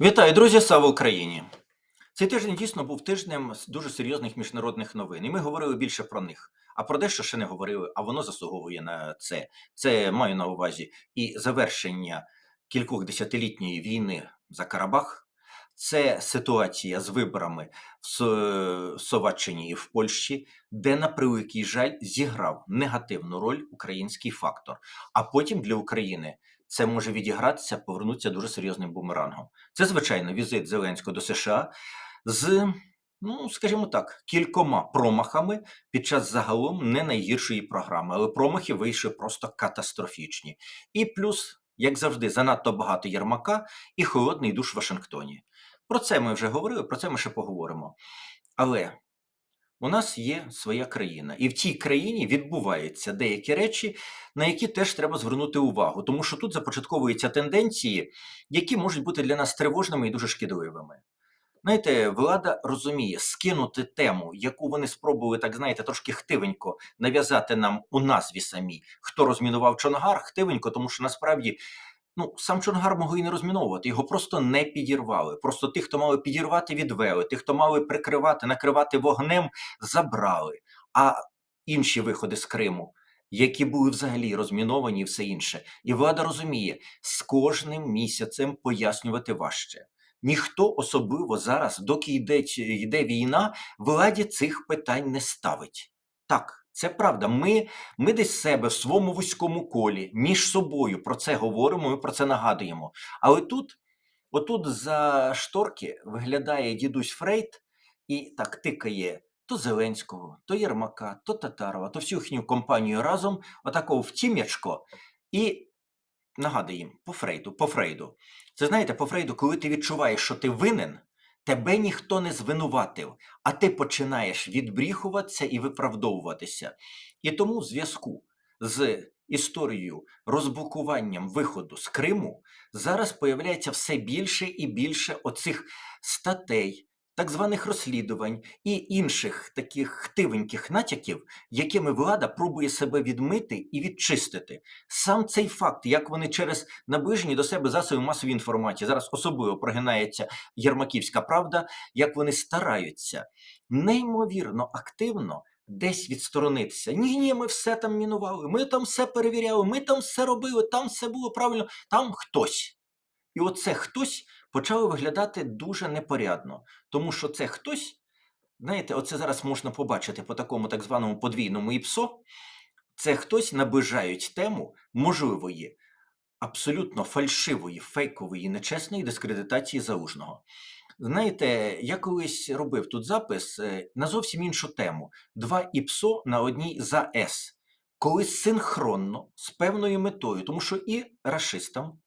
Вітаю, друзі! Слава Україні! Цей тиждень дійсно був тижнем дуже серйозних міжнародних новин, і ми говорили більше про них. А про дещо ще не говорили, а воно заслуговує на це. Це маю на увазі і завершення кількох десятилітньої війни за Карабах. Це ситуація з виборами в Словаччині і в Польщі, де, на превеликий жаль, зіграв негативну роль український фактор. А потім для України це може відігратися, повернутися дуже серйозним бумерангом. Це, звичайно, візит Зеленського до США з, ну, скажімо так, кількома промахами під час загалом не найгіршої програми, але промахи вийшли просто катастрофічні. І плюс, як завжди, занадто багато Єрмака і холодний душ в Вашингтоні. Про це ми вже говорили, про це ми ще поговоримо. Але у нас є своя країна, і в цій країні відбуваються деякі речі, на які теж треба звернути увагу, тому що тут започатковуються тенденції, які можуть бути для нас тривожними і дуже шкідливими. Знаєте, влада розуміє скинути тему, яку вони спробували, так знаєте, трошки хтивенько нав'язати нам у назві самій, хто розмінував Чонгар, хтивенько, тому що насправді ну, сам Чонгар могли і не розміновувати, його просто не підірвали. Просто тих, хто мали підірвати, відвели, тих, хто мали прикривати, накривати вогнем, забрали. А інші виходи з Криму, які були взагалі розміновані і все інше. І влада розуміє, з кожним місяцем пояснювати важче. Ніхто особливо зараз, доки йде, йде війна, владі цих питань не ставить. Так, це правда. Ми, ми десь себе в своєму вузькому колі між собою про це говоримо, ми про це нагадуємо. Але тут, отут за шторки виглядає дідусь Фрейд і так тикає то Зеленського, то Єрмака, то Татарова, то всю їхню компанію разом, отакого в тім'ячко, і нагадує їм по Фрейду, по Фрейду. Це знаєте, по Фрейду, коли ти відчуваєш, що ти винен, тебе ніхто не звинуватив, а ти починаєш відбріхуватися і виправдовуватися. І тому в зв'язку з історією розблокуванням виходу з Криму зараз появляється все більше і більше оцих статей. Так званих розслідувань і інших таких хтивеньких натяків, якими влада пробує себе відмити і відчистити. Сам цей факт, як вони через наближені до себе засоби масової інформації, зараз особливо прогинається Єрмаківська правда, як вони стараються неймовірно активно десь відсторонитися. Ні, ні, ми все там мінували, ми там все перевіряли, ми там все робили, там все було правильно, там хтось. І оце хтось почало виглядати дуже непорядно, тому що це хтось, знаєте, оце зараз можна побачити по такому так званому подвійному ІПСО, це хтось наближають тему можливої абсолютно фальшивої, фейкової, нечесної дискредитації залужного. Знаєте, я колись робив тут запис е, на зовсім іншу тему: два ІПСО на одній за С, коли синхронно з певною метою, тому що і рашистам,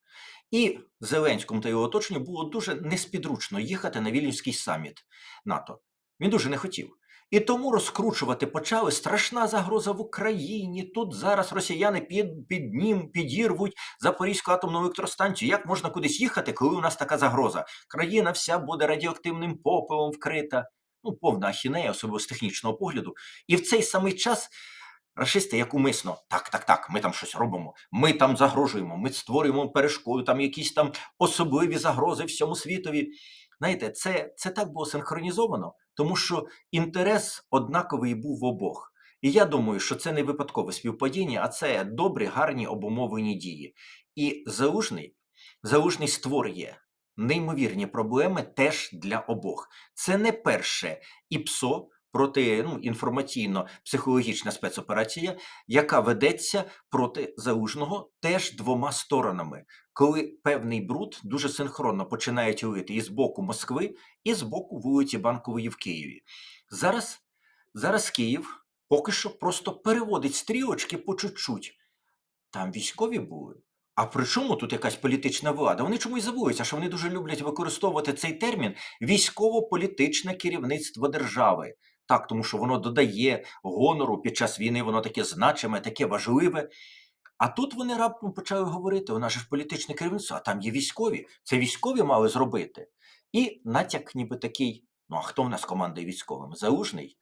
і Зеленському та його оточенню було дуже неспідручно їхати на Вільнюський саміт НАТО. Він дуже не хотів. І тому розкручувати почали страшна загроза в Україні. Тут зараз росіяни під, під ним підірвуть Запорізьку атомну електростанцію. Як можна кудись їхати, коли у нас така загроза? Країна вся буде радіоактивним попелом вкрита. Ну, повна ахінея, особливо з технічного погляду. І в цей самий час рашисти, як умисно, так, так, так, ми там щось робимо, ми там загрожуємо, ми створюємо перешкоду, там якісь там особливі загрози всьому світові. Знаєте, це, це так було синхронізовано, тому що інтерес однаковий був в обох. І я думаю, що це не випадкове співпадіння, а це добрі, гарні обумовлені дії. І залужний, залужний створює неймовірні проблеми теж для обох. Це не перше ІПСО проти ну, інформаційно-психологічна спецоперація, яка ведеться проти залужного теж двома сторонами, коли певний бруд дуже синхронно починають лити і з боку Москви, і з боку вулиці Банкової в Києві. Зараз, зараз Київ поки що просто переводить стрілочки по чуть-чуть. Там військові були. А при чому тут якась політична влада? Вони чомусь забулися, що вони дуже люблять використовувати цей термін військово-політичне керівництво держави. Так, тому що воно додає гонору під час війни, воно таке значиме, таке важливе. А тут вони раптом почали говорити: у нас же ж політичне керівництво, а там є військові. Це військові мали зробити. І натяк, ніби такий: ну а хто в нас командує військовим? Залужний.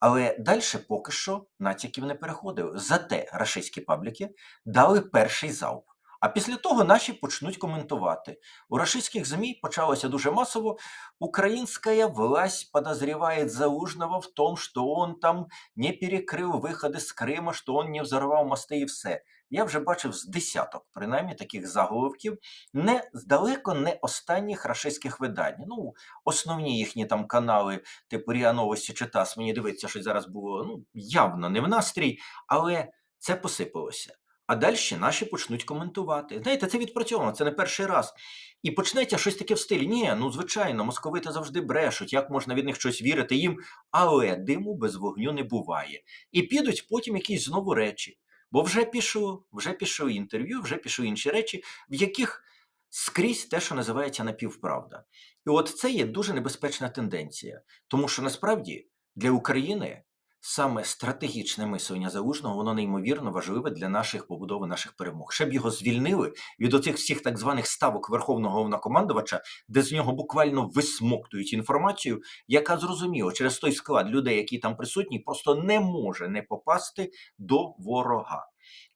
Але далі поки що натяків не переходили. Зате рашистські пабліки дали перший залп. А після того наші почнуть коментувати. У рашистських ЗМІ почалося дуже масово. Украинская власть подозревает Залужного в том, что он там не перекрив виходи з Крима, що он не взорвав мости і все. Я вже бачив з десяток, принаймні, таких заголовків, не далеко не останніх рашистських видань. Ну, основні їхні там канали, типу Ріа Новості чи ТАСС, мені дивиться, що зараз було ну, явно не в настрій, але це посипалося. А далі наші почнуть коментувати. Знаєте, це відпрацьовано, це не перший раз. І почнеться щось таке в стилі. Ні, ну звичайно, московити завжди брешуть, як можна від них щось вірити їм, але диму без вогню не буває. І підуть потім якісь знову речі. Бо вже пішло, вже пішло інтерв'ю, вже пішли інші речі, в яких скрізь те, що називається напівправда. І от це є дуже небезпечна тенденція, тому що насправді для України саме стратегічне мислення залужного, воно неймовірно важливе для наших побудови наших перемог. Ще б його звільнили від оцих всіх так званих ставок верховного головнокомандувача, де з нього буквально висмоктують інформацію, яка зрозуміло через той склад людей, які там присутні, просто не може не попасти до ворога.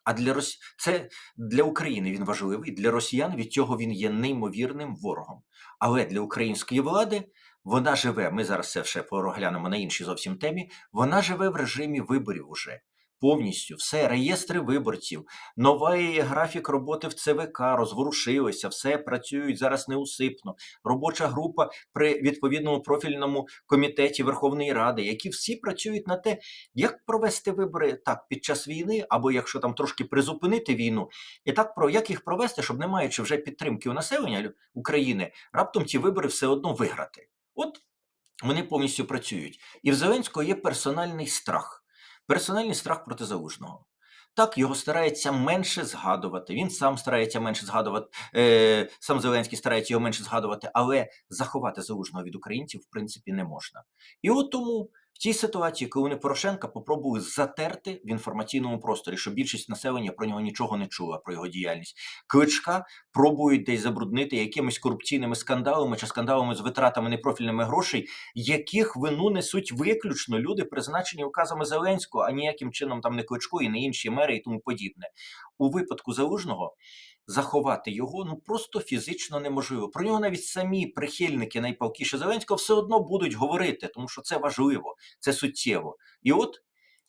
А для Рос... це для України він важливий, для росіян від цього він є неймовірним ворогом. Але для української влади вона живе. Ми зараз це ще проглянемо на іншій зовсім темі. Вона живе в режимі виборів уже повністю. Все, реєстри виборців, новий графік роботи в ЦВК розворушилися, все працюють зараз неусипно. Робоча група при відповідному профільному комітеті Верховної Ради, які всі працюють на те, як провести вибори так під час війни, або якщо там трошки призупинити війну, і так про як їх провести, щоб не маючи вже підтримки у населення України, раптом ті вибори все одно виграти. От вони повністю працюють. І в Зеленського є персональний страх. Персональний страх проти залужного. Так, його старається менше згадувати. Він сам старається менше згадувати, е, сам Зеленський старається його менше згадувати, але заховати залужного від українців в принципі не можна. І от тому в цій ситуації, коли вони Порошенка попробували затерти в інформаційному просторі, щоб більшість населення про нього нічого не чула, про його діяльність. Кличка пробують десь забруднити якимись корупційними скандалами чи скандалами з витратами непрофільними грошей, яких вину несуть виключно люди, призначені указами Зеленського, а ніяким чином там не кличко і не інші мери і тому подібне. У випадку залужного заховати його ну просто фізично неможливо. Про нього навіть самі прихильники найпалкіше Зеленського все одно будуть говорити, тому що це важливо, це суттєво. І от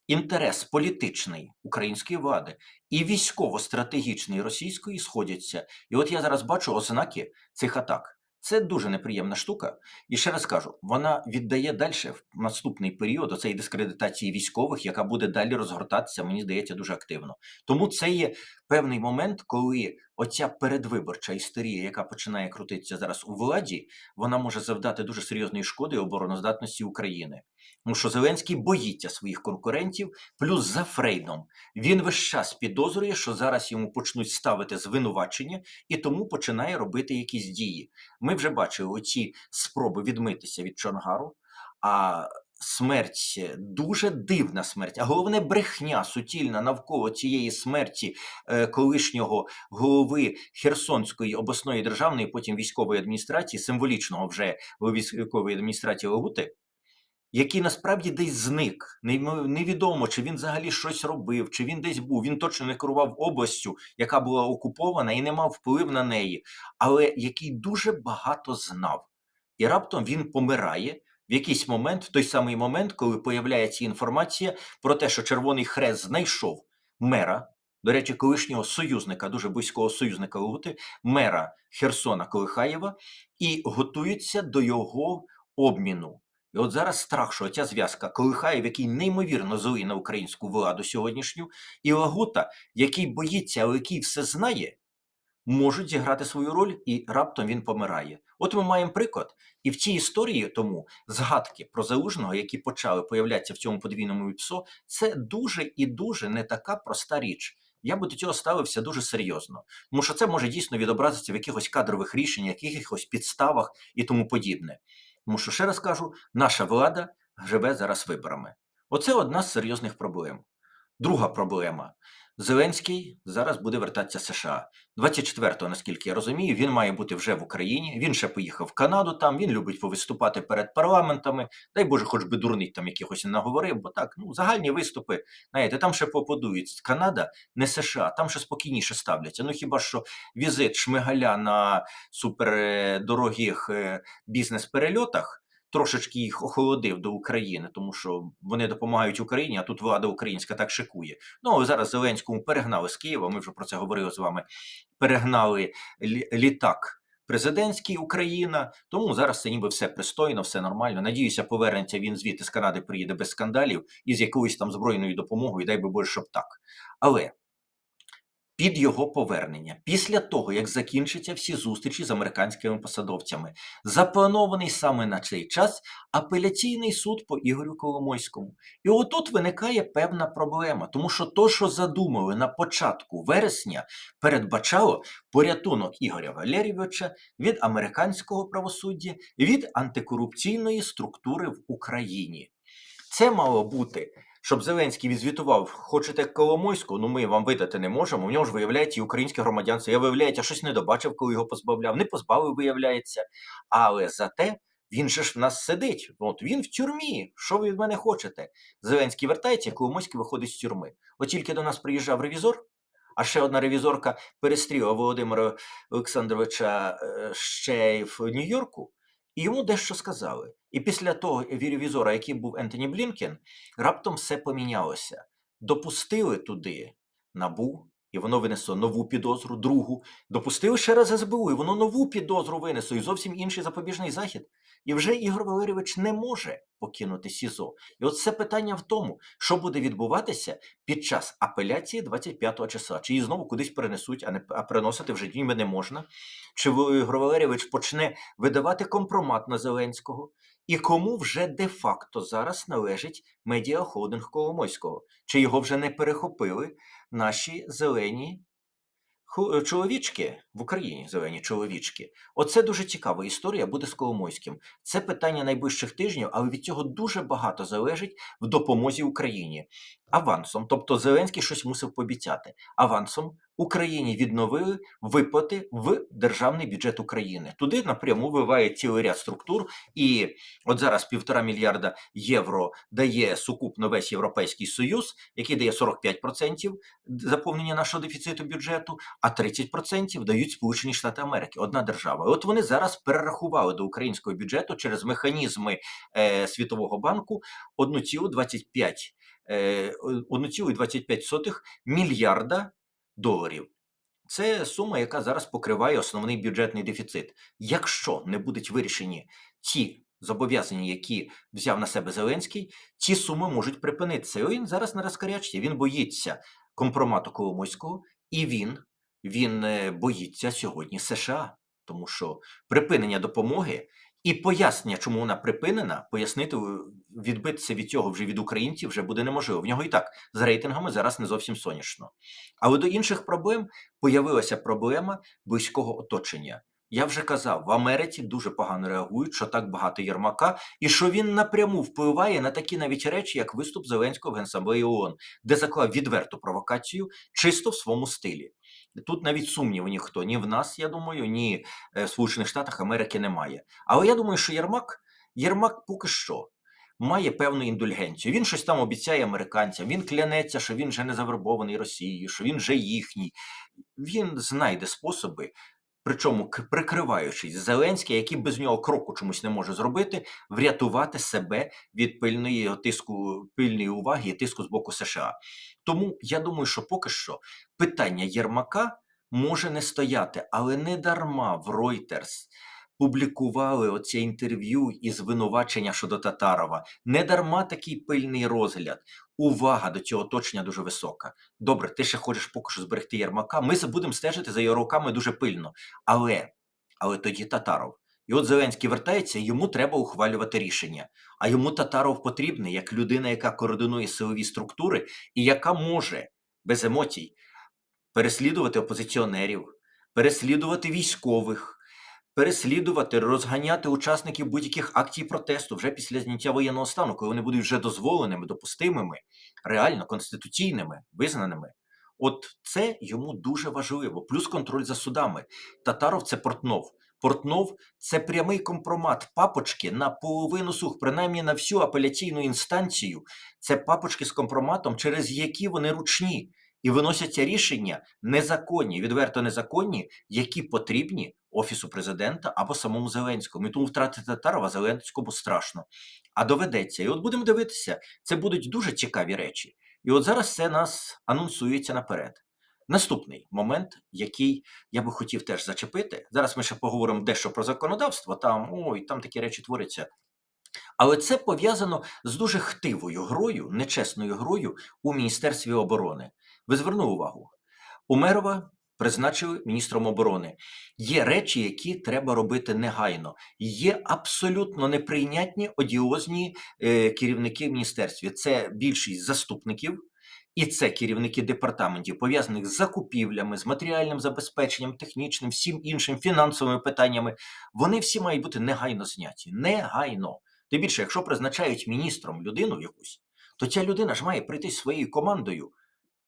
інтерес політичний української влади і військово-стратегічний російської сходяться. І от я зараз бачу ознаки цих атак. Це дуже неприємна штука. І ще раз кажу, вона віддає далі в наступний період оцеї дискредитації військових, яка буде далі розгортатися, мені здається, дуже активно. Тому це є певний момент, коли оця передвиборча історія, яка починає крутитися зараз у владі, вона може завдати дуже серйозної шкоди обороноздатності України. Тому що Зеленський боїться своїх конкурентів, плюс за Фрейдом він весь час підозрює, що зараз йому почнуть ставити звинувачення, і тому починає робити якісь дії. Ми вже бачили оці спроби відмитися від Чонгару. А смерть дуже дивна смерть, а головне брехня суцільна навколо цієї смерті е, колишнього голови Херсонської обласної державної, потім військової адміністрації, символічного вже військової адміністрації Лагути, який насправді десь зник. Невідомо, чи він взагалі щось робив, чи він десь був. Він точно не керував областю, яка була окупована і не мав вплив на неї, але який дуже багато знав. І раптом він помирає в якийсь момент, в той самий момент, коли появляється інформація про те, що Червоний Хрест знайшов мера, до речі, колишнього союзника, дуже близького союзника Лути, мера Херсона Колихаєва, і готується до його обміну. І от зараз страх, що ця зв'язка Колихаєв, який неймовірно злий на українську владу сьогоднішню, і Лагута, який боїться, але який все знає, можуть зіграти свою роль, і раптом він помирає. От ми маємо приклад. І в цій історії тому згадки про залужного, які почали появлятися в цьому подвійному ІПСО, це дуже і дуже не така проста річ. Я би до цього ставився дуже серйозно, тому що це може дійсно відобразитися в якихось кадрових рішеннях, якихось підставах і тому подібне. Тому що, ще раз кажу, наша влада живе зараз виборами. Оце одна з серйозних проблем. Друга проблема. Зеленський зараз буде вертатися США. 24-го, наскільки я розумію, він має бути вже в Україні. Він ще поїхав в Канаду. Там він любить повиступати перед парламентами. Дай Боже, хоч би дурний там якихось наговорив, бо так, ну загальні виступи. Знаєте, там ще попадують Канада, не США, там ще спокійніше ставляться. Ну хіба що візит Шмигаля на супердорогих е, бізнес-перельотах трошечки їх охолодив до України, тому що вони допомагають Україні, а тут влада українська так шикує. Ну зараз Зеленському перегнали з Києва. Ми вже про це говорили з вами. Перегнали літак. Президентський Україна, тому зараз це ніби все пристойно, все нормально. Надіюся, повернеться він звідти з Канади, приїде без скандалів і з якоюсь там збройною допомогою, дай би Боже, щоб так. Але під його повернення, після того, як закінчаться всі зустрічі з американськими посадовцями, запланований саме на цей час апеляційний суд по Ігорю Коломойському. І отут виникає певна проблема, тому що то, що задумали на початку вересня, передбачало порятунок Ігоря Валерійовича від американського правосуддя, від антикорупційної структури в Україні. Це мало бути. Щоб Зеленський відзвітував, хочете Коломойську, ну ми вам видати не можемо. У нього ж виявляється і українське громадянство. Я виявляється, щось не добачив, коли його позбавляв. Не позбавив, виявляється. Але зате він же ж в нас сидить. От він в тюрмі. Що ви від мене хочете? Зеленський вертається, Коломойський виходить з тюрми. От тільки до нас приїжджав ревізор, а ще одна ревізорка перестріла Володимира Олександровича е, ще в Нью-Йорку, і йому дещо сказали. І після того ревізора, який був Ентоні Блінкен, раптом все помінялося. Допустили туди набу, і воно винесло нову підозру, другу. Допустили ще раз СБУ, і воно нову підозру винесло, і зовсім інший запобіжний захід. І вже Ігор Валерійович не може покинути СІЗО. І от це питання в тому, що буде відбуватися під час апеляції 25 числа. Чи її знову кудись перенесуть, а не а переносити вже ніби не можна. Чи Ігор Валерійович почне видавати компромат на Зеленського? І кому вже де-факто зараз належить медіахолдинг Коломойського? Чи його вже не перехопили наші зелені чоловічки в Україні? Зелені чоловічки? Оце дуже цікава історія буде з Коломойським. Це питання найближчих тижнів, але від цього дуже багато залежить в допомозі Україні. Авансом, тобто Зеленський щось мусив пообіцяти. Авансом Україні відновили виплати в державний бюджет України. Туди напряму виває цілий ряд структур, і от зараз півтора мільярда євро дає сукупно весь Європейський Союз, який дає 45% заповнення нашого дефіциту бюджету, а 30% дають Сполучені Штати Америки, одна держава. І от вони зараз перерахували до українського бюджету через механізми е, Світового банку 1,25 е, 1,25 мільярда доларів. Це сума, яка зараз покриває основний бюджетний дефіцит. Якщо не будуть вирішені ті зобов'язання, які взяв на себе Зеленський, ці суми можуть припинитися. І він зараз на розкарячці. Він боїться компромату Коломойського, і він, він е, боїться сьогодні США, тому що припинення допомоги і пояснення, чому вона припинена, пояснити, е, відбитися від цього вже від українців вже буде неможливо. В нього і так з рейтингами зараз не зовсім сонячно. Але до інших проблем появилася проблема близького оточення. Я вже казав, в Америці дуже погано реагують, що так багато Єрмака, і що він напряму впливає на такі навіть речі, як виступ Зеленського в Генасамблеї ООН, де заклав відверту провокацію чисто в своєму стилі. Тут навіть сумніву ніхто, ні в нас, я думаю, ні е, в Сполучених Штатах Америки немає. Але я думаю, що Єрмак, Єрмак поки що має певну індульгенцію. Він щось там обіцяє американцям, він клянеться, що він вже не завербований Росією, що він вже їхній. Він знайде способи, причому прикриваючись Зеленський, який без нього кроку чомусь не може зробити, врятувати себе від пильної тиску, пильної уваги і тиску з боку США. Тому я думаю, що поки що питання Єрмака може не стояти, але не дарма в Reuters публікували оце інтерв'ю і звинувачення щодо Татарова. Не дарма такий пильний розгляд. Увага до цього оточення дуже висока. Добре, ти ще хочеш поки що зберегти Єрмака. Ми будемо стежити за його руками дуже пильно. Але, але тоді Татаров. І от Зеленський вертається, йому треба ухвалювати рішення. А йому Татаров потрібний як людина, яка координує силові структури і яка може без емоцій переслідувати опозиціонерів, переслідувати військових, переслідувати, розганяти учасників будь-яких акцій протесту вже після зняття воєнного стану, коли вони будуть вже дозволеними, допустимими, реально конституційними, визнаними. От це йому дуже важливо. Плюс контроль за судами. Татаров це Портнов. Портнов це прямий компромат папочки на половину сух, принаймні на всю апеляційну інстанцію. Це папочки з компроматом, через які вони ручні і виносяться рішення незаконні, відверто незаконні, які потрібні офісу президента або самому Зеленському. І тому втратити Татарова Зеленському страшно. А доведеться. І от будемо дивитися, це будуть дуже цікаві речі. І от зараз це нас анонсується наперед. Наступний момент, який я би хотів теж зачепити. Зараз ми ще поговоримо дещо про законодавство. Там ой, там такі речі творяться. Але це пов'язано з дуже хтивою грою, нечесною грою у Міністерстві оборони. Ви звернули увагу, Умерова призначили міністром оборони. Є речі, які треба робити негайно. Є абсолютно неприйнятні одіозні е, керівники в міністерстві. Це більшість заступників. І це керівники департаментів, пов'язаних з закупівлями, з матеріальним забезпеченням, технічним, всім іншим фінансовими питаннями. Вони всі мають бути негайно зняті. Негайно. Тим більше, якщо призначають міністром людину якусь, то ця людина ж має прийти своєю командою.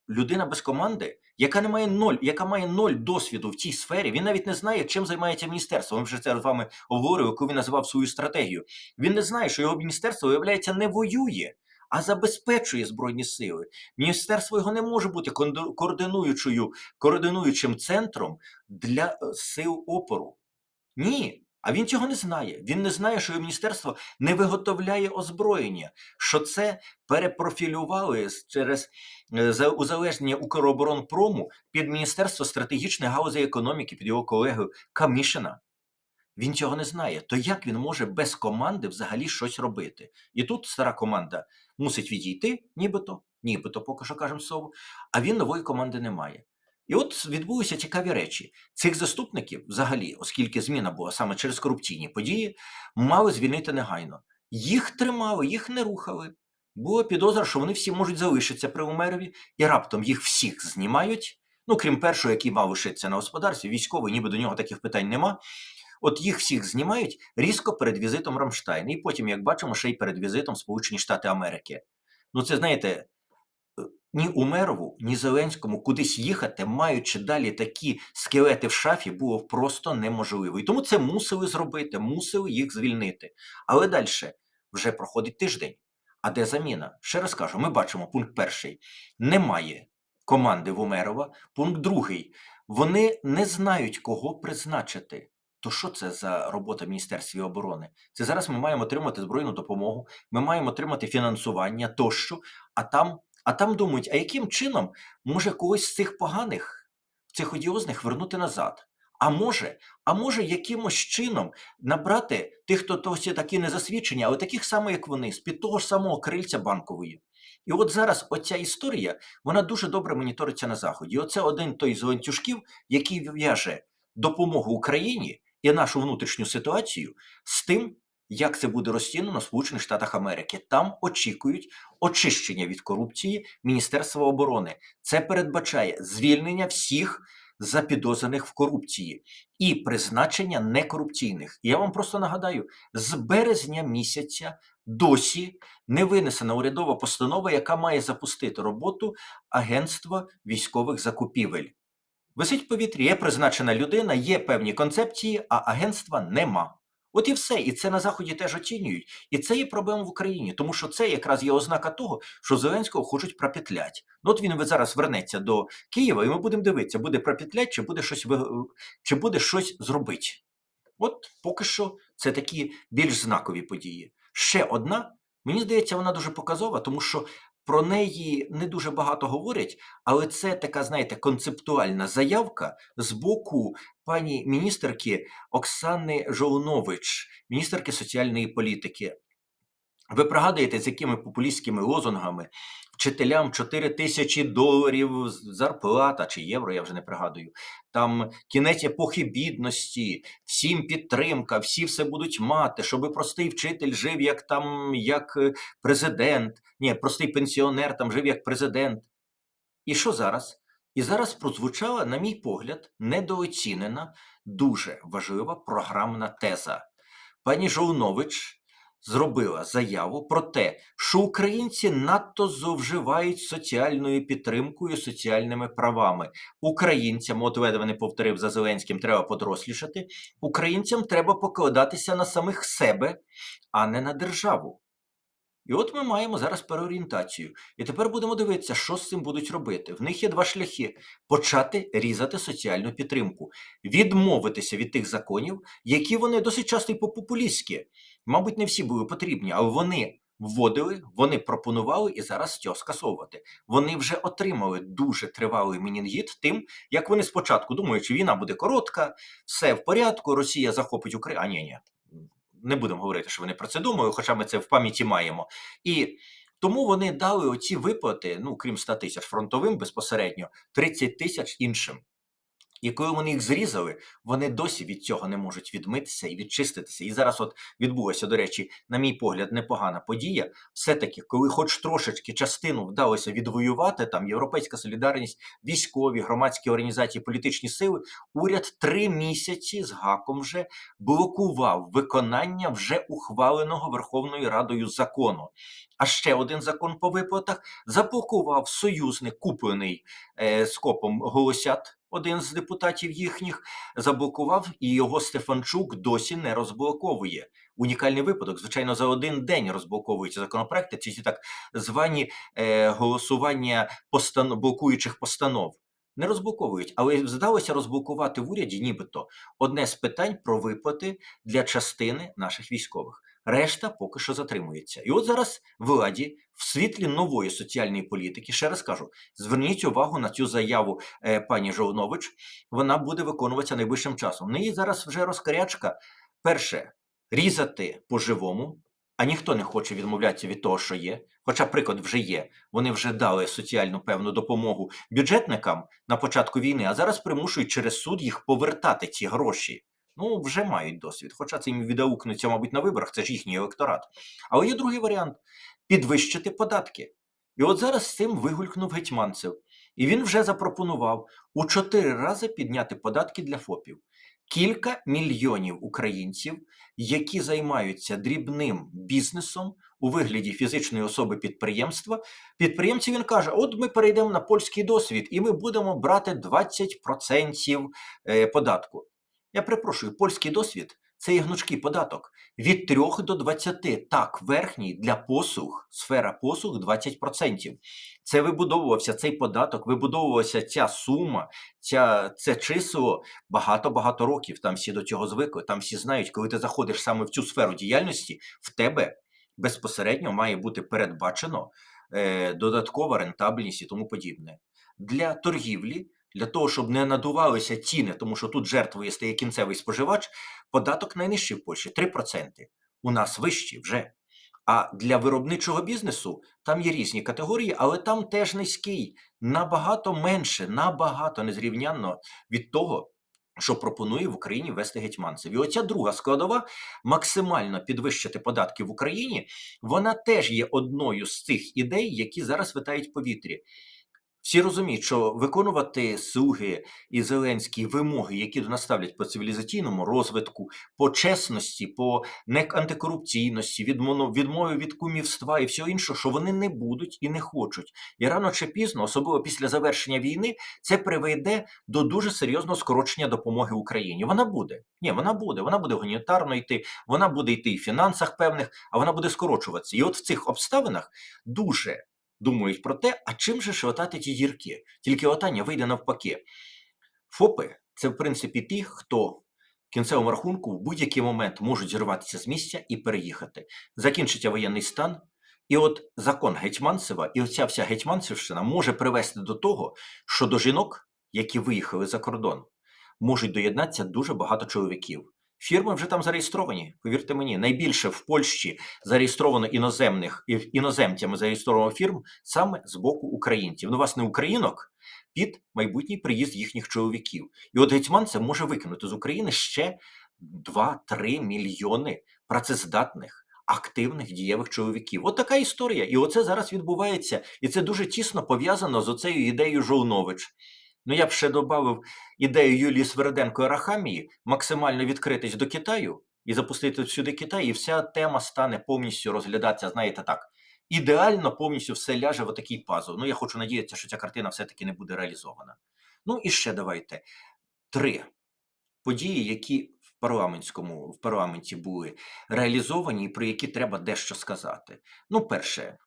Людина без команди, яка не має ноль, яка має ноль досвіду в цій сфері, він навіть не знає, чим займається міністерство. Ми вже це з вами обговорювали, яку він називав свою стратегію. Він не знає, що його міністерство, виявляється, не воює, а забезпечує збройні сили. Міністерство його не може бути координуючою, координуючим центром для е, сил опору. Ні. А він цього не знає. Він не знає, що його міністерство не виготовляє озброєння, що це перепрофілювали через е, узалежнення Укроборонпрому під Міністерство стратегічної галузі економіки, під його колегою Камішина. Він цього не знає. То як він може без команди взагалі щось робити? І тут стара команда мусить відійти, нібито, нібито, поки що кажемо слово, а він нової команди не має. І от відбулися цікаві речі. Цих заступників, взагалі, оскільки зміна була саме через корупційні події, мали звільнити негайно. Їх тримали, їх не рухали. Була підозра, що вони всі можуть залишитися при Умерові, і раптом їх всіх знімають. Ну, крім першого, який мав лишитися на господарстві, військовий, ніби до нього таких питань нема. От їх всіх знімають різко перед візитом Рамштайн. І потім, як бачимо, ще й перед візитом Сполучені Штати Америки. Ну, це знаєте, ні Умерову, ні Зеленському кудись їхати, маючи далі такі скелети в шафі, було просто неможливо. І тому це мусили зробити, мусили їх звільнити. Але далі вже проходить тиждень. А де заміна? Ще раз кажу, ми бачимо пункт перший: немає команди в Умерова. Пункт другий. Вони не знають, кого призначити. То що це за робота в Міністерстві оборони? Це зараз ми маємо отримати збройну допомогу, ми маємо отримати фінансування тощо, а там, а там думають, а яким чином може когось з цих поганих, цих одіозних вернути назад? А може, а може, якимось чином набрати тих, хто досі такі не засвідчені, але таких само, як вони, з-під того ж самого крильця банкової. І от зараз оця історія, вона дуже добре моніториться на Заході. І оце один той з ланцюжків, який в'яже допомогу Україні і нашу внутрішню ситуацію з тим, як це буде розцінено в Сполучених Штатах Америки. Там очікують очищення від корупції Міністерства оборони. Це передбачає звільнення всіх запідозрених в корупції і призначення некорупційних. Я вам просто нагадаю, з березня місяця досі не винесена урядова постанова, яка має запустити роботу Агентства військових закупівель. Висить в повітрі, є призначена людина, є певні концепції, а агентства нема. От і все. І це на Заході теж оцінюють. І це є проблема в Україні, тому що це якраз є ознака того, що Зеленського хочуть пропетлять. Ну от він зараз вернеться до Києва, і ми будемо дивитися, буде пропетлять, чи буде щось чи буде щось зробити. От поки що це такі більш знакові події. Ще одна, мені здається, вона дуже показова, тому що про неї не дуже багато говорять, але це така, знаєте, концептуальна заявка з боку пані міністерки Оксани Жолнович, міністерки соціальної політики. Ви пригадуєте, з якими популістськими лозунгами вчителям 4 тисячі доларів зарплата чи євро, я вже не пригадую. Там кінець епохи бідності, всім підтримка, всі все будуть мати, щоб простий вчитель жив як там, як е, президент, ні, простий пенсіонер там жив як президент. І що зараз? І зараз прозвучала, на мій погляд, недооцінена, дуже важлива програмна теза. Пані Жолнович зробила заяву про те, що українці надто зловживають соціальною підтримкою, соціальними правами. Українцям, от веде не повторив за Зеленським, треба подрослішати. Українцям треба покладатися на самих себе, а не на державу. І от ми маємо зараз переорієнтацію. І тепер будемо дивитися, що з цим будуть робити. В них є два шляхи: почати різати соціальну підтримку, відмовитися від тих законів, які вони досить часто і популістські. Мабуть, не всі були потрібні, але вони вводили, вони пропонували і зараз цього скасовувати. Вони вже отримали дуже тривалий менінгіт тим, як вони спочатку думають, що війна буде коротка, все в порядку, Росія захопить Україну. А ні, ні. Не будемо говорити, що вони про це думають, хоча ми це в пам'яті маємо. І тому вони дали оці виплати, ну крім 100 тисяч фронтовим безпосередньо, 30 тисяч іншим. І коли вони їх зрізали, вони досі від цього не можуть відмитися і відчиститися. І зараз, от відбулася, до речі, на мій погляд, непогана подія. Все-таки, коли хоч трошечки частину вдалося відвоювати, там Європейська солідарність, військові, громадські організації, політичні сили, уряд три місяці з гаком вже блокував виконання вже ухваленого Верховною Радою закону. А ще один закон по виплатах заблокував союзник, куплений е, скопом голосят. Один з депутатів їхніх заблокував, і його Стефанчук досі не розблоковує. Унікальний випадок. Звичайно, за один день розблоковуються законопроекти, ці так звані е, голосування постан... блокуючих постанов. Не розблоковують, але здалося розблокувати в уряді, нібито одне з питань про виплати для частини наших військових. Решта поки що затримується. І от зараз владі в світлі нової соціальної політики, ще раз кажу, зверніть увагу на цю заяву е, пані Жовнович. Вона буде виконуватися найближчим часом. В неї зараз вже розкарячка. Перше різати по-живому, а ніхто не хоче відмовлятися від того, що є. Хоча приклад вже є. Вони вже дали соціальну певну допомогу бюджетникам на початку війни, а зараз примушують через суд їх повертати ці гроші. Ну, вже мають досвід. Хоча це їм відаукнуться, мабуть, на виборах, це ж їхній електорат. Але є другий варіант підвищити податки. І от зараз з цим вигулькнув гетьманцев. І він вже запропонував у чотири рази підняти податки для ФОПів. Кілька мільйонів українців, які займаються дрібним бізнесом у вигляді фізичної особи підприємства. Підприємці він каже: от ми перейдемо на польський досвід, і ми будемо брати 20% е, податку. Я перепрошую, польський досвід це є гнучкий податок від 3 до 20. Так, верхній для послуг, сфера послуг 20%. Це вибудовувався цей податок, вибудовувалася ця сума, ця, це число багато-багато років. Там всі до цього звикли. Там всі знають, коли ти заходиш саме в цю сферу діяльності, в тебе безпосередньо має бути передбачено е, додаткова рентабельність і тому подібне. Для торгівлі для того, щоб не надувалися ціни, тому що тут жертвою стає кінцевий споживач, податок найнижчий в Польщі 3%. У нас вищий вже. А для виробничого бізнесу там є різні категорії, але там теж низький, набагато менше, набагато незрівнянно від того, що пропонує в Україні вести гетьманцев. І оця друга складова максимально підвищити податки в Україні, вона теж є одною з цих ідей, які зараз витають в повітрі. Всі розуміють, що виконувати слуги і зеленські вимоги, які до нас ставлять по цивілізаційному розвитку, по чесності, по антикорупційності, відмови від кумівства і всього іншого, що вони не будуть і не хочуть. І рано чи пізно, особливо після завершення війни, це приведе до дуже серйозного скорочення допомоги Україні. Вона буде. Ні, вона буде. Вона буде гуманітарно йти, вона буде йти і в фінансах певних, а вона буде скорочуватися. І от в цих обставинах дуже думають про те, а чим же шватати ті дірки. Тільки отання вийде навпаки. ФОПи це, в принципі, ті, хто в кінцевому рахунку в будь-який момент можуть зірватися з місця і переїхати. Закінчиться воєнний стан. І от закон Гетьманцева, і оця вся Гетьманцевщина може привести до того, що до жінок, які виїхали за кордон, можуть доєднатися дуже багато чоловіків. Фірми вже там зареєстровані. Повірте мені, найбільше в Польщі зареєстровано іноземних іноземцями зареєстровано фірм саме з боку українців. Ну, власне, українок під майбутній приїзд їхніх чоловіків. І от гетьманцев може викинути з України ще 2-3 мільйони працездатних. Активних дієвих чоловіків. От така історія. І оце зараз відбувається. І це дуже тісно пов'язано з оцею ідеєю Жолнович. Ну, я б ще додав ідею Юлії Свериденко Арахамії максимально відкритись до Китаю, і запустити сюди Китай, і вся тема стане повністю розглядатися, знаєте так. Ідеально повністю все ляже в такий пазл. Ну, я хочу надіятися, що ця картина все-таки не буде реалізована. Ну і ще давайте три події, які в парламентському в парламенті були реалізовані, і про які треба дещо сказати. Ну, перше,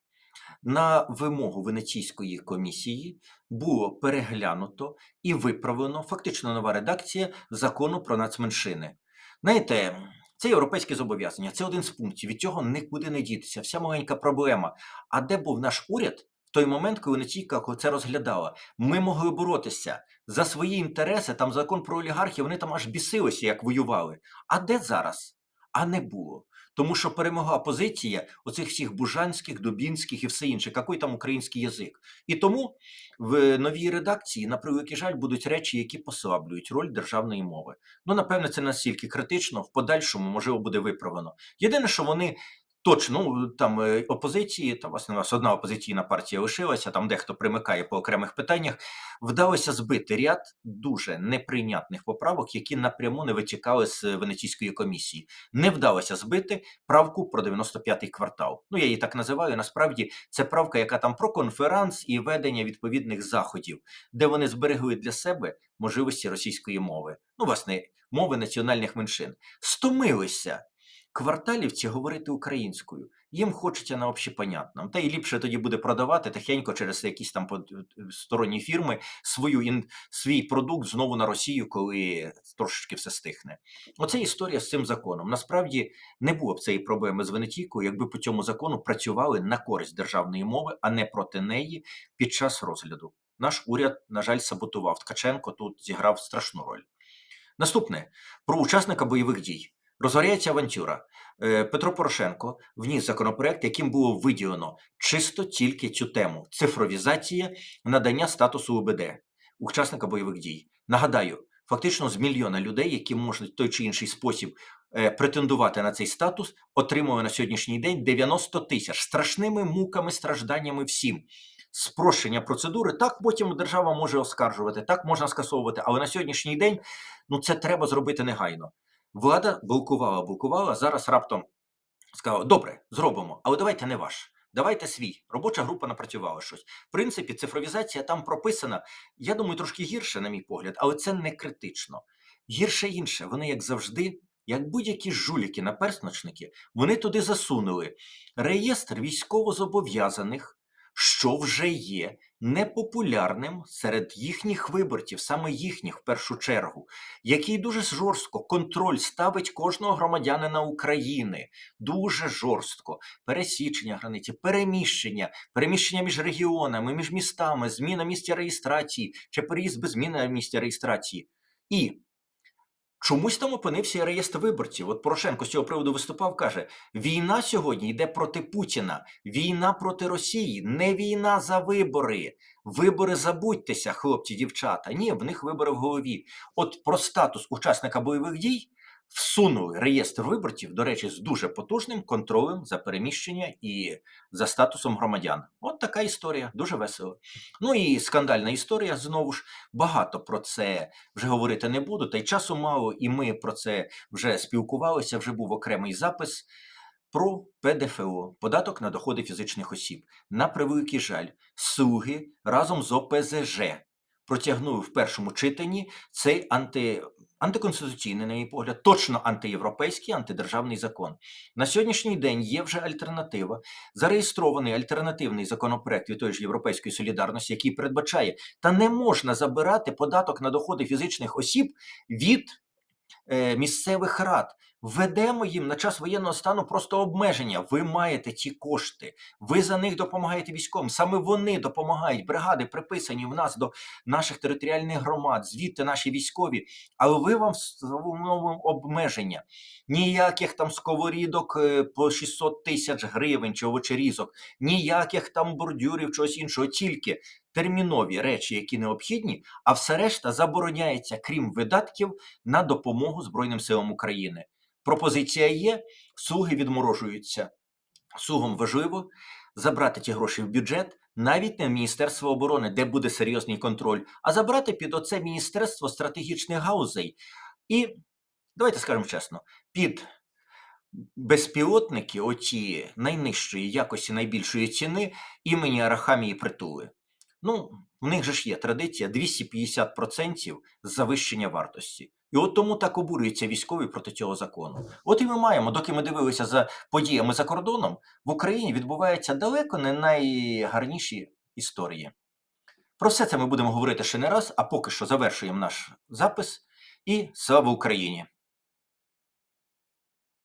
на вимогу Венеційської комісії було переглянуто і виправлено фактично нова редакція закону про нацменшини. Знаєте, це європейське зобов'язання, це один з пунктів. Від цього нікуди не дітися. Вся маленька проблема. А де був наш уряд в той момент, коли Венеційка це розглядала? Ми могли боротися за свої інтереси. Там закон про олігархів, вони там аж бісилися, як воювали. А де зараз? А не було. Тому що перемога позиція оцих всіх бужанських, дубінських і все інше, який там український язик. І тому в новій редакції, на превеликий жаль, будуть речі, які послаблюють роль державної мови. Ну, напевне, це настільки критично, в подальшому, можливо, буде виправлено. Єдине, що вони. Точно, ну там е, опозиції, та власне у нас одна опозиційна партія лишилася, там дехто примикає по окремих питаннях. Вдалося збити ряд дуже неприйнятних поправок, які напряму не витікали з Венеційської комісії. Не вдалося збити правку про 95-й квартал. Ну я її так називаю. Насправді це правка, яка там про конферанс і ведення відповідних заходів, де вони зберегли для себе можливості російської мови. Ну, власне, мови національних меншин. Стомилися кварталівці говорити українською. Їм хочеться на общепонятном. Та й ліпше тоді буде продавати тихенько через якісь там сторонні фірми свою свій продукт знову на Росію, коли трошечки все стихне. Оце історія з цим законом. Насправді не було б цієї проблеми з Венетійкою, якби по цьому закону працювали на користь державної мови, а не проти неї під час розгляду. Наш уряд, на жаль, саботував. Ткаченко тут зіграв страшну роль. Наступне про учасника бойових дій. Розгоряється авантюра. Е, Петро Порошенко вніс законопроект, яким було виділено чисто тільки цю тему: цифровізація, надання статусу УБД, учасника бойових дій. Нагадаю, фактично з мільйона людей, які можуть в той чи інший спосіб е, претендувати на цей статус, отримує на сьогоднішній день 90 тисяч страшними муками, стражданнями всім. Спрощення процедури, так потім держава може оскаржувати, так можна скасовувати, але на сьогоднішній день ну це треба зробити негайно. Влада блокувала, блокувала. Зараз раптом сказала: добре, зробимо, але давайте не ваш. Давайте свій. Робоча група напрацювала щось. В принципі, цифровізація там прописана. Я думаю, трошки гірше, на мій погляд, але це не критично. Гірше інше. Вони, як завжди, як будь-які жуліки наперсночники, вони туди засунули реєстр військовозобов'язаних, що вже є непопулярним серед їхніх виборців, саме їхніх в першу чергу який дуже жорстко контроль ставить кожного громадянина України. Дуже жорстко. Пересічення границі, переміщення, переміщення між регіонами, між містами, зміна місця реєстрації чи переїзд без зміни місця реєстрації. І чомусь там опинився і реєстр виборців. От Порошенко з цього приводу виступав, каже: війна сьогодні йде проти Путіна, війна проти Росії, не війна за вибори. Вибори забудьтеся, хлопці, дівчата. Ні, в них вибори в голові. От про статус учасника бойових дій всунули реєстр виборців, до речі, з дуже потужним контролем за переміщення і за статусом громадян. От така історія, дуже весело. Ну і скандальна історія знову ж багато про це вже говорити не буду. Та й часу мало, і ми про це вже спілкувалися. Вже був окремий запис. Про ПДФО податок на доходи фізичних осіб. На превеликий жаль, слуги разом з ОПЗЖ протягнули в першому читанні цей анти, антиконституційний, на мій погляд, точно антиєвропейський, антидержавний закон. На сьогоднішній день є вже альтернатива. Зареєстрований альтернативний законопроект від тої ж Європейської солідарності, який передбачає, та не можна забирати податок на доходи фізичних осіб від е, місцевих рад. Введемо їм на час воєнного стану просто обмеження. Ви маєте ці кошти, ви за них допомагаєте військовим. Саме вони допомагають. Бригади приписані в нас до наших територіальних громад, звідти наші військові. Але ви вам встановимо обмеження. Ніяких там сковорідок е, по 600 тисяч гривень чи овочерізок, ніяких там бордюрів, чогось іншого, тільки термінові речі, які необхідні, а все решта забороняється, крім видатків на допомогу Збройним силам України. Пропозиція є, слуги відморожуються. Слугам важливо забрати ті гроші в бюджет, навіть не в Міністерство оборони, де буде серйозний контроль, а забрати під оце Міністерство стратегічних гаузей. І давайте скажемо чесно, під безпілотники, оті найнижчої якості, найбільшої ціни імені Арахамії Притули. Ну, в них же ж є традиція 250% завищення вартості. І от тому так обурюються військові проти цього закону. От і ми маємо, доки ми дивилися за подіями за кордоном, в Україні відбуваються далеко не найгарніші історії. Про все це ми будемо говорити ще не раз, а поки що завершуємо наш запис. І слава Україні!